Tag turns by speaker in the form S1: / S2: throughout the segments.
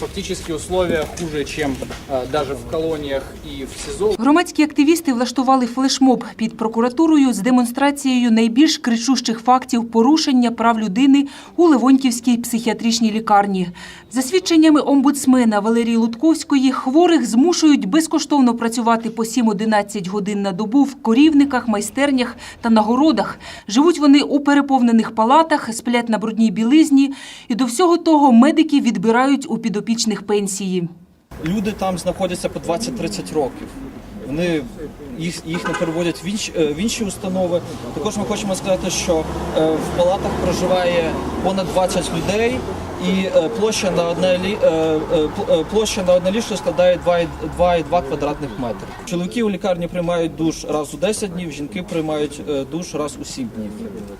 S1: Фактически условия хуже, чем э, даже в колониях и в СИЗО.
S2: Громадські активісти влаштували флешмоб під прокуратурою з демонстрацією найбільш кричущих фактів порушення прав людини у Левонтівській психіатричній лікарні. За свідченнями омбудсмена Валерії Лутковської, хворих змушують безкоштовно працювати по 7-11 годин на добу в корівниках, майстернях та на городах. Живуть вони у переповнених палатах, сплять на брудній білизні. І до всього того медики відбирають у підопічних пенсії.
S3: Люди там знаходяться по 20-30 років. Вони їх, їх не переводять в інші, е, в інші установи. Також ми хочемо сказати, що е, в палатах проживає понад 20 людей, і е, площа на одне лі, е, е, пл- площа на одне ліжко складає 2,2 квадратних метри. Чоловіки у лікарні приймають душ раз у 10 днів, жінки приймають душ раз у 7 днів.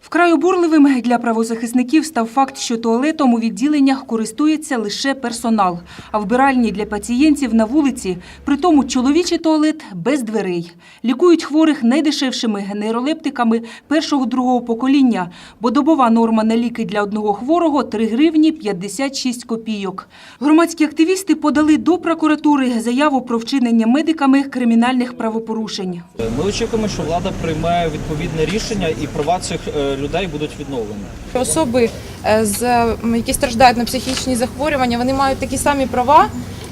S2: Вкрай обурливим для правозахисників став факт, що туалетом у відділеннях користується лише персонал, а вбиральні для пацієнтів на вулиці, притому чоловічий туалет без дверей. Лікують хворих найдешевшими нейролептиками першого-другого покоління, бо добова норма на ліки для одного хворого – 3 гривні 56 копійок. Громадські активісти подали до прокуратури заяву про вчинення медиками кримінальних правопорушень.
S3: Ми очікуємо, що влада прийме відповідне рішення і права цих е, людей будуть відновлені.
S4: Особи, е, з, які страждають на психічні захворювання, вони мають такі самі права,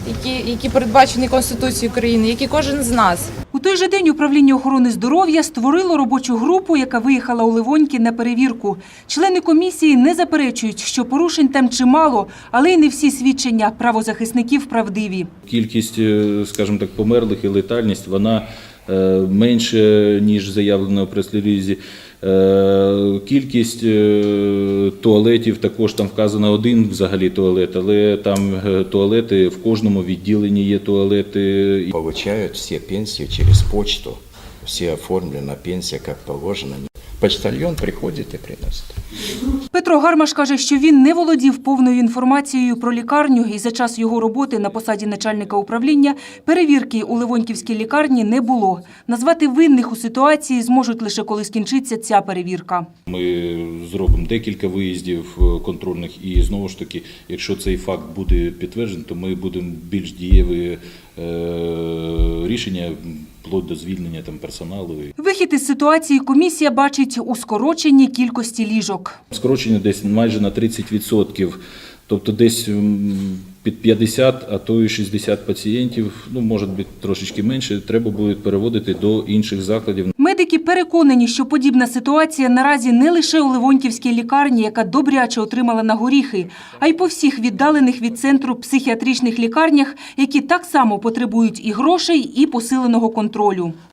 S4: які, які передбачені Конституцією України, як і кожен з нас.
S2: У той же день управління охорони здоров'я створило робочу групу, яка виїхала у Ливоньки на перевірку. Члени комісії не заперечують, що порушень там чимало, але й не всі свідчення правозахисників правдиві.
S5: Кількість, е, скажімо так, померлих і летальність вона менше, ніж заявлено в прес-релізі. Е, Кількість е, туалетів також там вказано один взагалі туалет, але там е, туалети в кожному відділенні є туалети.
S6: Получают все пенсии через почту. Все оформлена пенсия как положено. Почтальон приходит и приносит.
S2: Петро Гармаш каже, що він не володів повною інформацією про лікарню і за час його роботи на посаді начальника управління перевірки у Ливоньківській лікарні не було. Назвати винних у ситуації зможуть лише коли скінчиться ця перевірка.
S5: Ми зробимо декілька виїздів е, контрольних, і знову ж таки, якщо цей факт буде підтверджений, то ми будемо більш дієві е, рішення вплоть до звільнення там персоналу.
S2: Вихід із ситуації комісія бачить у скороченні кількості ліжок.
S5: Скорочення десь майже на 30%, тобто десь під 50, а то і 60 пацієнтів, ну може бути трошечки менше, треба буде переводити до інших закладів.
S2: Медики переконані, що подібна ситуація наразі не лише у Ливоньківській лікарні, яка добряче отримала на горіхи, а й по всіх віддалених від центру психіатричних лікарнях, які так само потребують і грошей, і посиленого контролю.